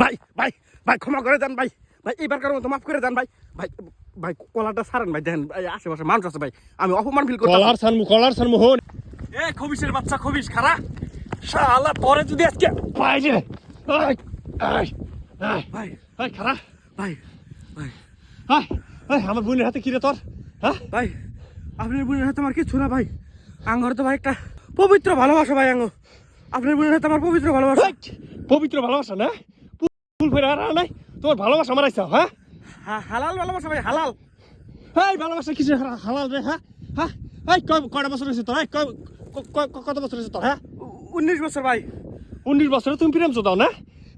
ভাই ভাই ভাই ক্ষমা করে দেন ভাই। ভাই এবার কারও মতো মাফ করে দেন ভাই। ভাই ভাই কলারটা সারেন ভাই দেন এই আশেপাশে মানুষ আছে ভাই। আমি অপমান ফিল করতে কলার সানমু কলার সানমু হন। এ খবিসের বাচ্চা খবিস খারা। শালা পরে যদি আজকে ভাই যে আই আই ভাই খারা। ভাই ভাই। আই আই আমার বোনের হাতে কি রে তোর? হ্যাঁ? ভাই আপনার বোনের হাতে আমার কিছু না ভাই। আঙ্গর তো ভাই একটা পবিত্র ভালোবাসা ভাই আঙ্গ আপনার বোনের হাতে আমার পবিত্র ভালোবাসা। পবিত্র ভালোবাসা না? ফুল ফেরা আর নাই? তোমার ভালোবাসা আমার আইসা হ্যাঁ? হা- হালাল ভালোবাসা ভাই হালাল। এই ভালোবাসা কিছু হালাল রে হ্যাঁ? হ্যাঁ? এই কয়- কয়টা বছর হয়েছে তোর? কত বছর হয়েছে তোর হ্যাঁ? উনিশ বছর ভাই। উনিশ বছরে তুমি প্রেম দাও না?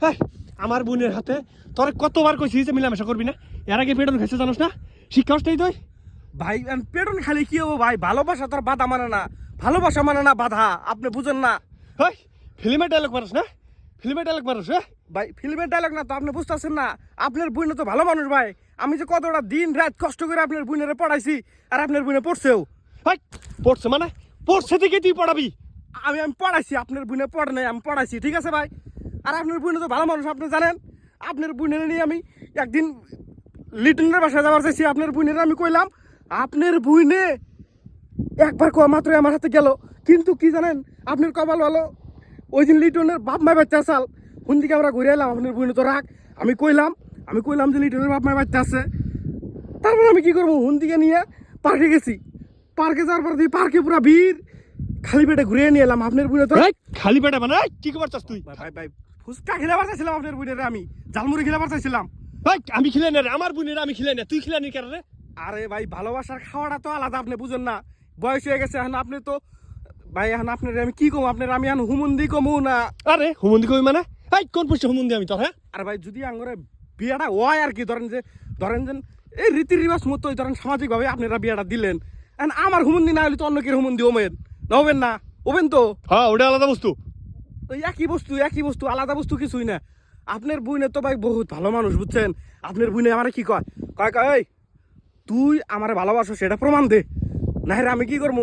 হ্যাঁ আমার বোনের হাতে তোর কতবার কইছি যে মিলামেশা করবি না? এর আগে পেটন খাইছে জানোস না? শিক্ষা হস্তাই তুই? ভাই পেটন খালি কি হব ভাই? ভালোবাসা তোর বাধা মানে না। ভালোবাসা মানে না বাধা আপনি বুঝেন না। হই ফিল্মে ডায়লগ মারস না? ফিল্মের ডায়লগ হ্যাঁ? ভাই ফিল্মের ডায়লগ না তো আপনি বুঝতেছেন না। আপনার বোন তো ভালো মানুষ ভাই। আমি যে কতটা দিন রাত কষ্ট করে আপনার বোনের পড়াইছি আর আপনার বোনে পড়ছেও। ভাই পড়ছে মানে? পড়ছে থেকে তুই পড়াবি। আমি আমি পড়াইছি আপনার বোনে পড়ে নাই আমি পড়াইছি ঠিক আছে ভাই? আর আপনার বোনে তো ভালো মানুষ আপনি জানেন? আপনার বোনের নিয়ে আমি একদিন লিটনের বাসায় যাওয়ার চাইছি আপনার বোনের আমি কইলাম আপনার বইনে একবার কোয়া মাত্র আমার হাতে গেল। কিন্তু কি জানেন আপনার কপাল ভালো ওই দিন লিটনের বাপ মায় বাচ্চা চাল কোন দিকে আমরা ঘুরে এলাম আপনার বোনে তো রাখ আমি কইলাম আমি কইলাম যে লিটনের বাপ মায় বাচ্চা আছে। তারপর আমি কি করব? হুন দিকে নিয়ে পার্কে গেছি। পার্কে যাওয়ার পর দিয়ে পার্কে পুরো ভিড়। খালি পেটে ঘুরে নিয়ে এলাম আপনার বুড়ে তো খালি পেটে মানে কি করবার চাস তুই? ভাই ভাই ভাই ফুচকা খেলে পারতেছিলাম আপনার বুড়ের আমি ঝালমুড়ি খেলে পারতেছিলাম এই, আমি খিলাই না রে আমার বোনের আমি খিলাই না তুই খিলাই নি কেন রে? আরে ভাই ভালোবাসার খাওয়াটা তো আলাদা আপনি বুঝেন না। বয়স হয়ে গেছে এখন আপনি তো ভাই এখন আপনার আমি কি কমু? আপনার আমি এখন হুমন্দি কমু না? আরে হুমন্দি কই মানে? এই কোন পুষছে হুমন্দি আমি তোর হ্যাঁ? আর ভাই যদি আঙ্গরে বিয়েটা হয় আর কি ধরেন যে ধরেন যে এই রীতি রিবাজ মতোই ধরেন সামাজিকভাবে আপনারা বিয়েটা দিলেন। এখন আমার হুমন্দি না হলে তো অন্য কেউ হুমন্দি ওমেন। না হবেন না হবেন তো? হ্যাঁ ওটা আলাদা বস্তু। একই বস্তু একই বস্তু আলাদা বস্তু কিছুই না। আপনার বুইনে তো ভাই বহুত ভালো মানুষ বুঝছেন? আপনার বুইনে আমার কি কয়? কয় কয় তুই আমার ভালোবাসো সেটা প্রমাণ দে। না আমি কি করব?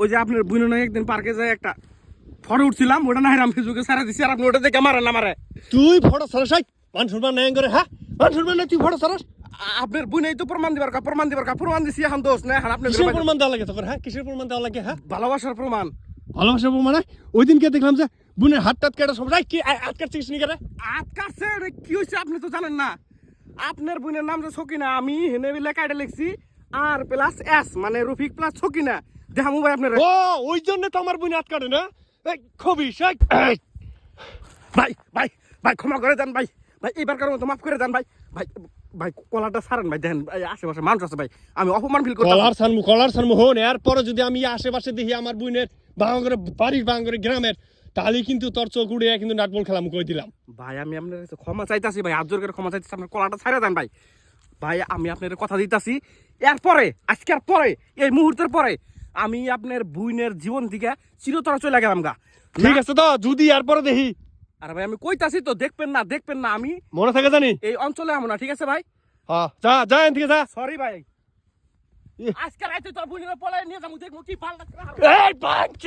ওই যে আপনার বুইনে না একদিন পার্কে যায় একটা ফটো উঠছিলাম ওটা না আমি ফেসবুকে সারা দিছি আর আপনি ওটা দেখে মারেন না মারে। তুই ফটো সারস মান সম্মান নাই করে হ্যাঁ? মান সম্মান নাই তুই ফটো সারস আপনার বুইনেই তো প্রমাণ দিবার কা প্রমাণ দিবার কা প্রমাণ দিছি এখন দোষ না এখন আপনার কিসের প্রমাণ দেওয়া লাগে তোর হ্যাঁ? কিসের প্রমাণ দেওয়া লাগে হ্যাঁ? ভালোবাসার প্রমাণ। ভালোবাসা প্রমাণ হয়? ওই দিনকে দেখলাম যে বোনের হাত টাত কেটে সব রাই কি আট কাটছিস নি কেন আট কাটছে কি হয়েছে আপনি তো জানেন না। আপনার বুনের নাম যে সকিনা আমি হেনে বিলে কাইডে লিখছি আর প্লাস এস মানে রফিক প্লাস সকিনা। দেখামু ভাই আপনার। ও ওই জন্য তো আমার বোন হাত কাটে না। এই খবিস এই ভাই ভাই ভাই ক্ষমা করে দেন ভাই। ভাই এবার কারও মতো মাফ করে দেন ভাই। ভাই ভাই কলারটা সারেন ভাই দেন ভাই আশেপাশে মানুষ আছে ভাই। আমি অপমান ফিল করতে কলার সানমু কলার সানমু হন। এরপরে যদি আমি আশেপাশে দেখি আমার বোনের বাঙ্গরে বাড়ির বাঙ্গরে গ্রামের তাহলে কিন্তু তোর চোখ উড়ে কিন্তু নাটবল খেলা মুখ দিলাম। ভাই আমি আপনার ক্ষমা চাইতাছি ভাই হাত করে ক্ষমা চাইতেছি আপনার কলাটা ছাড়ে দেন ভাই। ভাই আমি আপনার কথা দিতাছি এরপরে আজকের পরে এই মুহূর্তের পরে আমি আপনার বুইনের জীবন দিকে চিরতরা চলে গেলাম গা। ঠিক আছে তো যদি এরপরে দেখি। আরে ভাই আমি কইতাছি তো দেখবেন না দেখবেন না আমি মনে থাকে জানি। এই অঞ্চলে আমো না ঠিক আছে ভাই? হ্যাঁ যা যা এখান থেকে যা। সরি ভাই। আজকে রাইতে তোর বুইনের পলাই নিয়ে যাব দেখব কি ভালো লাগছে এই বাঞ্চ!